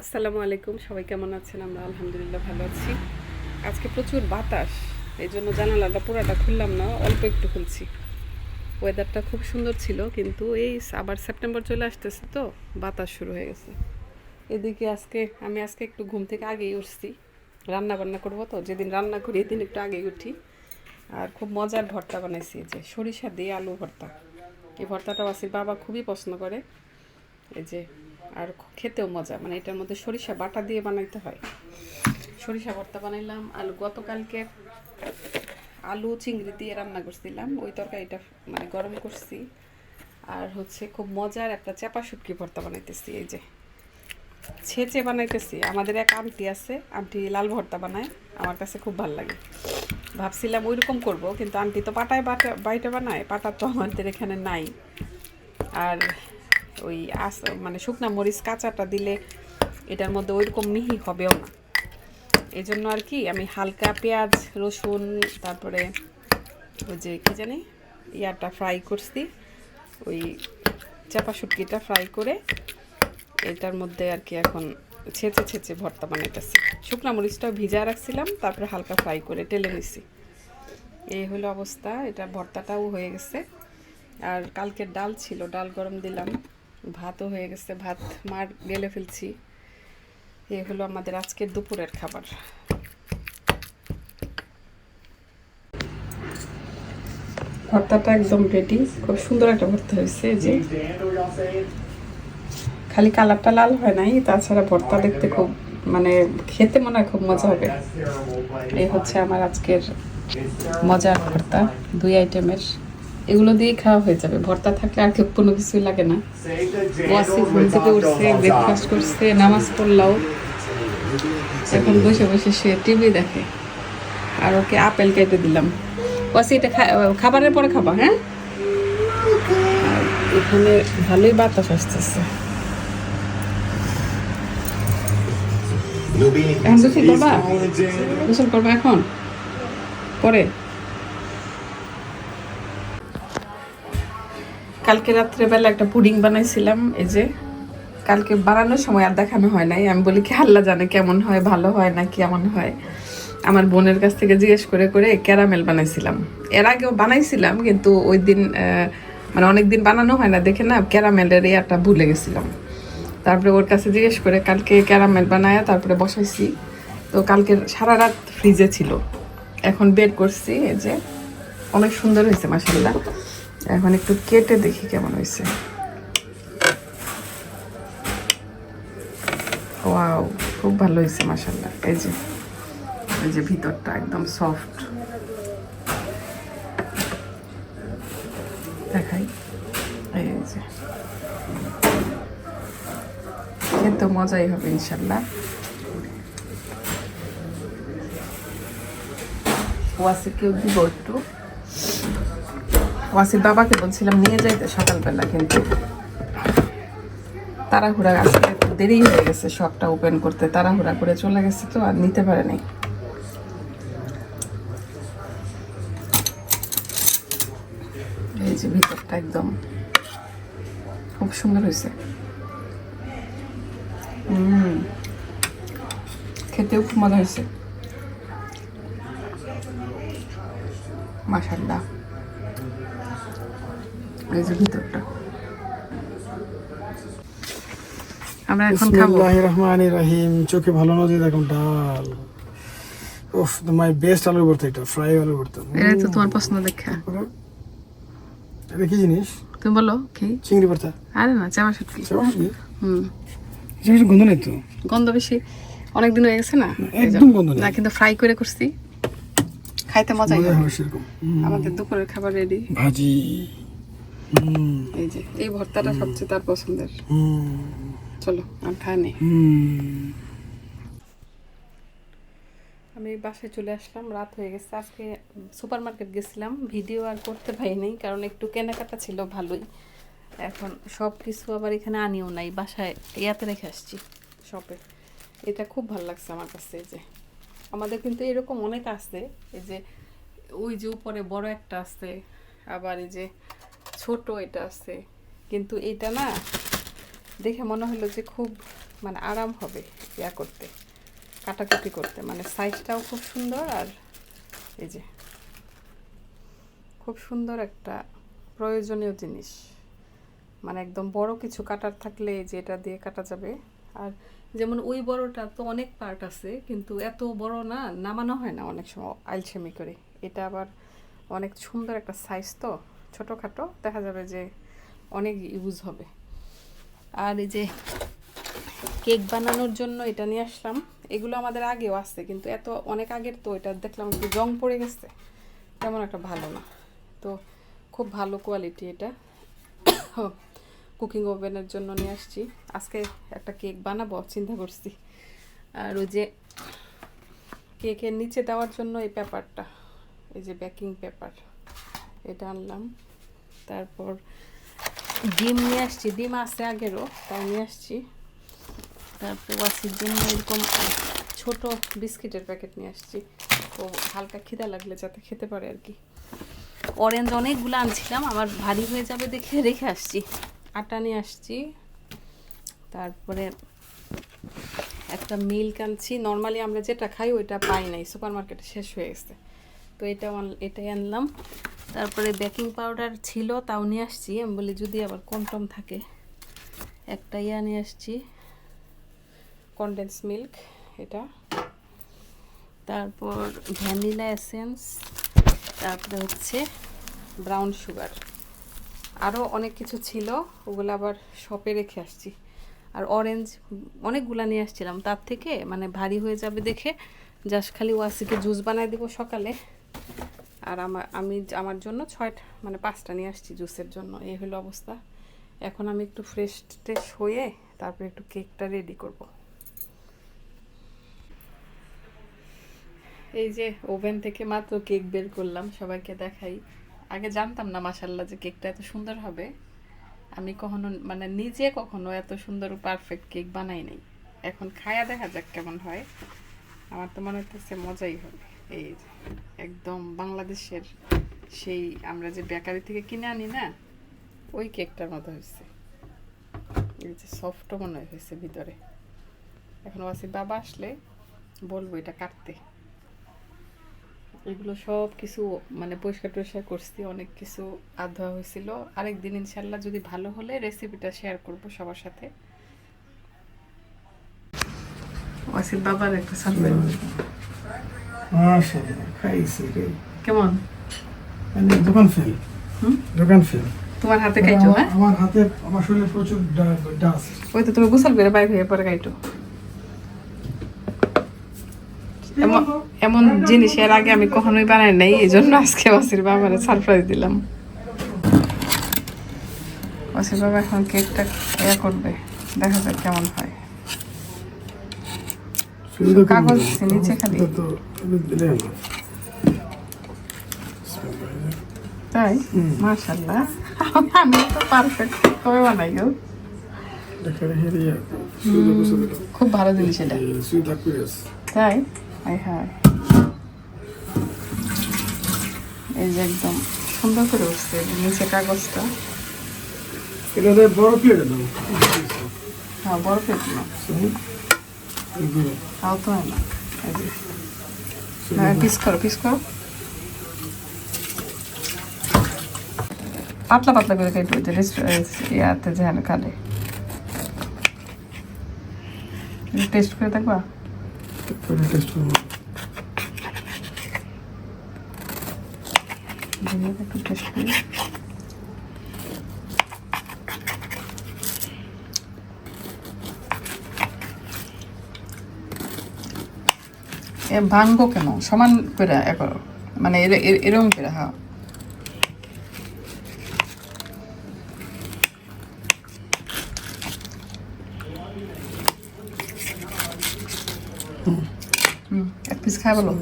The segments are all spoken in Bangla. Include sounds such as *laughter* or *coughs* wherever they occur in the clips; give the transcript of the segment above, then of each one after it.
আসসালামু আলাইকুম, সবাই কেমন আছেন? আমরা আলহামদুলিল্লাহ ভালো আছি। আজকে প্রচুর বাতাস এই জন্য জানালাটা পুরাটা খুললাম না, অল্প একটু খুলছি। ওয়েদারটা খুব সুন্দর ছিল, কিন্তু এই আবার সেপ্টেম্বর চলে আসতেছে তো, বাতাস শুরু হয়ে গেছে। এদিকে আজকে, আমি আজকে একটু ঘুম থেকে আগেই উঠছি। রান্না বান্না করব তো, যেদিন রান্না করি এদিন একটু আগেই উঠি। আর খুব মজার ভর্তা বানাইছি যে সরিষা দিয়ে আলু ভর্তা। এই ভর্তাটা ওয়াসির বাবা খুবই পছন্দ করে। এই যে আর খেতেও মজা মানে এটার মধ্যে সরিষা বাটা দিয়ে বানাইতে হয়। সরিষা ভর্তা বানাইলাম আলু গতকালকে আলু চিংড়ি দিয়ে রান্না করছিলাম, ওই তরকারিটা মানে গরম করছি। আর হচ্ছে খুব মজার একটা চাপা শুটকি ভর্তা বানাইতেছি, এই যে। ছেঁচে বানাইতেছি, আমাদের এক আন্টি আছে, আন্টি লাল ভর্তা বানায়, আমার কাছে খুব ভালো লাগে। ভাবছিলাম ওই রকম করব, কিন্তু আন্টি তো পাটায় বাটা বাইটা বানায়, পাটা তো আমাদের এখানে নাই। আর ওই আস মানে শুকনা মরিচ কাঁচাটা দিলে এটার মধ্যে ওইরকম মিহি হবেও না। এই জন্য আর কি আমি হালকা পেঁয়াজ, রসুন, তারপরে ওই যে কী জানি ইয়াটা ফ্রাই করছি। ওই চাপা শুটকিটা ফ্রাই করে এটার মধ্যে আর কি এখন ছেঁচে ছেঁচে ভর্তা বানাইতেছি। শুকনা মরিচটাও ভিজা রাখছিলাম, তারপরে হালকা ফ্রাই করে টেলে নিছি। এই হলো অবস্থা, এটা ভর্তাটাও হয়ে গেছে। আর কালকের ডাল ছিল, ডাল গরম দিলাম। ভাতও হয়ে গেছে, ভাত মার গেলে ফেলছি। এই হলো আমাদের আজকের দুপুরের খাবার। ভর্তাটা একদম রেডি খুব সুন্দর একটা ভর্তা হয়েছে যে। খালি কালারটা লাল হয় নাই, তাছাড়া ভর্তা দেখতে খুব মানে খেতে মনে হয় খুব মজা হবে। এই হচ্ছে আমার আজকের মজার ভর্তা, দুই আইটেমের এগুলো দিয়েই খাওয়া হয়ে যাবে। ভর্তা থাকলে আর কেউ কোনো কিছুই লাগে না। ওয়াসি ঘুম থেকে উঠছে ব্রেকফাস্ট করছে নামাজ পড়লাও। এখন বসে বসে সে টিভি দেখে। আর ওকে আপেল কেটে দিলাম। ওয়াসি এটা খাবারের পরে খাবা হ্যাঁ? আর এখানে ভালোই বাতাস আসতেছে। এখন গোসল করবা? গোসল করবা এখন? পরে? কালকে রাত্রেবেলা একটা পুডিং বানাইছিলাম, এই যে কালকে বানানোর সময় আর দেখানো হয় নাই। আমি বলি, কি আল্লাহ জানে কেমন হয়, ভালো হয় না কেমন হয়? আমার বোনের কাছ থেকে জিজ্ঞেস করে করে ক্যারামেল বানাইছিলাম। এর আগেও বানাইছিলাম, কিন্তু ওই দিন মানে অনেক দিন বানানো হয় না, দেখে না ক্যারামেলের ইয়াটা ভুলে গেছিলাম। তারপরে ওর কাছে জিজ্ঞেস করে, কালকে ক্যারামেল বানায়া তারপরে বসাইছি। তো কালকে সারা রাত ফ্রিজে ছিল। এখন বের করছি, এই যে অনেক সুন্দর হয়েছে মাসাল্লাহ এখন একটু কেটে দেখি কেমন হয়েছে। ওয়াও, খুব ভালো হয়েছে মাসাল্লাহ এই যে এই যে ভিতরটা একদম সফট। দেখাই। এই যে। খেতে মজাই হবে ইনশাল্লাহ কেউ দিব একটু। ওয়াসির বাবাকে বলছিলাম, নিয়ে যাইতে সকালবেলা, কিন্তু তাড়াহুড়া আসতে একটু দেরি হয়ে গেছে শপটা ওপেন করতে, তাড়াহুড়া করে চলে গেছে তো, আর নিতে পারে নাই। এই যে ভিতরটা একদম খুব সুন্দর হয়েছে। খেতেও খুব মজা হয়েছে। মাসাল্লাহ এই যে ভিতরটা। আমরা এখন খাব। বিসমিল্লাহ রহমান রাহিম চোখে ভালো নজর দেখুন ডাল। উফ মাই বেস্ট আলু ভর্তা এটা ফ্রাই আলু ভর্তা। এটাই তো তোমার পছন্দ দেখা। এটা কি জিনিস? তুমি বলো কি? চিংড়ি ভর্তা। আরে না চামা শুটকি কি? হুম। এটা বেশি গন্ধ নেই তো? গন্ধ বেশি অনেক দিন হয়ে গেছে না? একদম গন্ধ নেই। না কিন্তু ফ্রাই করে করছি। খাইতে মজা সেরকম। আমাদের দুপুরের খাবার রেডি ভাজি। এই যে এই ভর্তাটা সবচেয়ে তার পছন্দের। চলো আমি খাই নেই আমি বাসায় চলে আসলাম রাত হয়ে গেছে। আজকে সুপার মার্কেট গেছিলাম ভিডিও আর করতে পারিনি কারণ একটু কেনাকাটা ছিল ভালোই। এখন সব কিছু আবার এখানে আনিও নাই বাসায় ইয়াতে রেখে আসছি শপে। এটা খুব ভালো লাগছে আমার কাছে এই যে। আমাদের কিন্তু এরকম অনেক আছে এই যে ওই যে উপরে বড় একটা আছে আবার এই যে ছোট এটা আছে। কিন্তু এটা না দেখে মনে হলো যে খুব মানে আরাম হবে ইয়া করতে, কাটাকুটি করতে। মানে সাইজটাও খুব সুন্দর আর এই যে খুব সুন্দর একটা প্রয়োজনীয় জিনিস। মানে একদম বড় কিছু কাটার থাকলে এই যে এটা দিয়ে কাটা যাবে। আর যেমন ওই বড়টা তো অনেক পার্ট আছে, কিন্তু এত বড় না, নামানো হয় না অনেক সময় আলসেমি করে। এটা আবার অনেক সুন্দর একটা সাইজ তো। ছোটোখাটো, দেখা যাবে যে অনেক ইউজ হবে। আর এই যে কেক বানানোর জন্য এটা নিয়ে আসলাম। এগুলো আমাদের আগেও আসছে কিন্তু এত অনেক আগের তো এটা দেখলাম একটু জং পড়ে গেছে। তেমন একটা ভালো না। তো খুব ভালো কোয়ালিটি এটা। *coughs* কুকিং ওভেনের জন্য নিয়ে আসছি। আজকে একটা কেক বানাবো, চিন্তা করছি। আর ওই যে কেকের নিচে দেওয়ার জন্য এই পেপারটা, এই যে বেকিং পেপার এটা আনলাম। তারপর ডিম নিয়ে আসছি। ডিম আছে আগেরও তাই নিয়ে আসছি। তারপর ওয়াসির জন্য এরকম ছোট বিস্কিটের প্যাকেট নিয়ে আসছি। ও হালকা খিদা লাগলে যাতে খেতে পারে আর কি। অরেঞ্জ অনেকগুলো আনছিলাম, আমার ভারী হয়ে যাবে দেখে রেখে আসছি। আটা নিয়ে আসছি। তারপরে একটা মিল্ক আনছি। নর্মালি আমরা যেটা খাই ওইটা পাই নাই সুপার মার্কেটে শেষ হয়ে গেছে। তো এটা এটাই আনলাম। তারপরে বেকিং পাউডার ছিল, তাও নিয়ে আসছি। আমি বলি, যদি আবার কম টম থাকে, একটা ইয়া নিয়ে আসছি। কনডেন্স মিল্ক এটা। তারপর ভ্যানিলা এসেন্স তারপরে হচ্ছে ব্রাউন সুগার আরও অনেক কিছু ছিল, ওগুলো আবার শপে রেখে আসছি। আর অরেঞ্জ অনেকগুলা নিয়ে আসছিলাম। তার থেকে মানে ভারী হয়ে যাবে দেখে জাস্ট খালি ওয়াসিকে জুস বানাই দেবো সকালে। আর আমার, আমি আমার জন্য ছয়টা মানে পাঁচটা নিয়ে আসছি জুসের জন্য। এই হলো অবস্থা। এখন আমি একটু ফ্রেশ ট্রেশ হয়ে তারপরে একটু কেকটা রেডি করব। এই যে ওভেন থেকে মাত্র কেক বের করলাম, সবাইকে দেখাই। আগে জানতাম না মাসাল্লাহ যে কেকটা এত সুন্দর হবে। আমি কখনো মানে নিজে কখনো এত সুন্দর পারফেক্ট কেক বানাই নাই। এখন খায়া দেখা যাক কেমন হয়। আমার তো মনে হচ্ছে মজাই হবে। এই একদম বাংলাদেশের সেই আমরা যে বেকারি থেকে কিনে আনি না, ওই কেকটার মতো হয়েছে। এই যে মনে হয়েছে ভিতরে। এখন ওয়াসি বাবা আসলে বলব এটা কাটতে। এগুলো সব কিছু মানে পরিষ্কার টরিষ্কার করছি, অনেক কিছু আধ ধোয়া হয়েছিল। আরেকদিন ইনশাল্লাহ যদি ভালো হলে রেসিপিটা শেয়ার করব সবার সাথে। ওয়াসির বাবার একটা সারপ্রাইজ মাশাআল্লাহ খাইছি রে। কেমন? মানে দোকান ফেল। দোকান ফেল। তোমার হাতে খাইছো হ্যাঁ? আমার হাতে আমার শরীরে প্রচুর ডাস্ট। ওই তো তুমি গোসল করে বাইরে হয়ে পরে খাইটো এমন এমন জিনিস এর আগে আমি কখনোই বানাই নাই এই জন্য আজকে ওয়াসির বাবারে সারপ্রাইজ দিলাম। ওয়াসির বাবা এখন কেকটা ইয়া করবে দেখা যাক কেমন হয়। কাগজ নিচে খালি। তাই? মাশাল্লাহ আমি তো পারফেক্ট কবে বানাই গো। দেখা হেরিয়া সুইদা কুসুদা খুব ভালো জিনিস এটা। তাই? হাই হাই এই যে একদম সুন্দর করে উঠছে নিচে কাগজটা। এটা বড় প্লেট দাও হ্যাঁ বড় না। তাও তো হয় না হ্যাঁ পিস করো পিস করো পাতলা পাতলা করে কেটে ওই যে ইয়াতে যেখানে কালে টেস্ট করে দেখবা টেস্ট করব একটু টেস্ট করি এ ভাঙ্গো কেন? সমান করে এ করো মানে এর- এর- এরকম করে হ্যাঁ। এক পিস খাই বলো।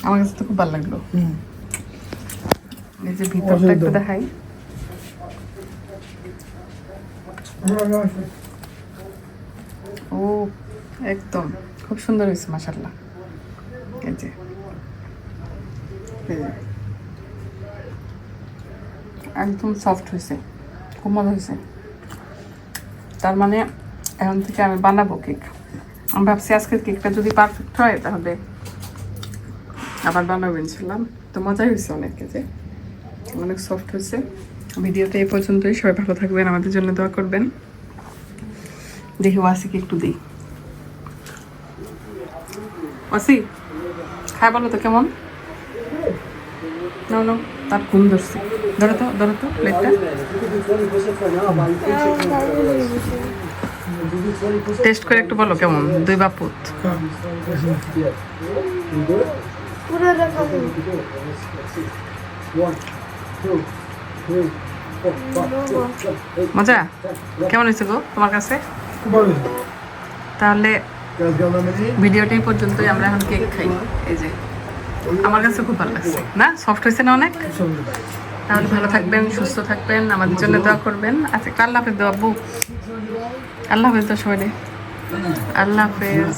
আমার। কাছে তো খুব ভালো লাগল। হুম। এই যে ভিতরটা একটু দেখাই। ও, একদম। খুব সুন্দর হয়েছে মাসাল্লাহ যে। একদম সফট হয়েছে, খুব মজা হয়েছে। তার মানে এখন থেকে আমি বানাবো কেক আমি ভাবছি আজকের কেকটা যদি পারফেক্ট হয়, তাহলে আবার বানাবো ইনশাল্লাম তো মজাই হয়েছে অনেক কেজে অনেক সফট হয়েছে। ভিডিওটা এই পর্যন্তই। সবাই ভালো থাকবেন, আমাদের জন্য দোয়া করবেন। দেখি ওয়াসিকে একটু দিই। ওয়াসি খাই বলো তো কেমন? নাও, তার ঘুম ধরছে। ধরো তো ধরো তো, প্লেটটা। টেস্ট করে একটু বলো কেমন? দুই বাপুত। মজা? কেমন হয়েছে গো তোমার কাছে। তাহলে ভিডিওটাই পর্যন্তই আমরা এখন কেক খাই। এই যে আমার কাছে খুব ভালো লাগছে। না? সফট হয়েছে না অনেক? তাহলে ভালো থাকবেন সুস্থ থাকবেন আমাদের জন্য দোয়া করবেন। আচ্ছা আল্লাহ হাফেজ আব্বু। আল্লাহ হাফেজ তো সবাই আল্লাহ হাফেজ।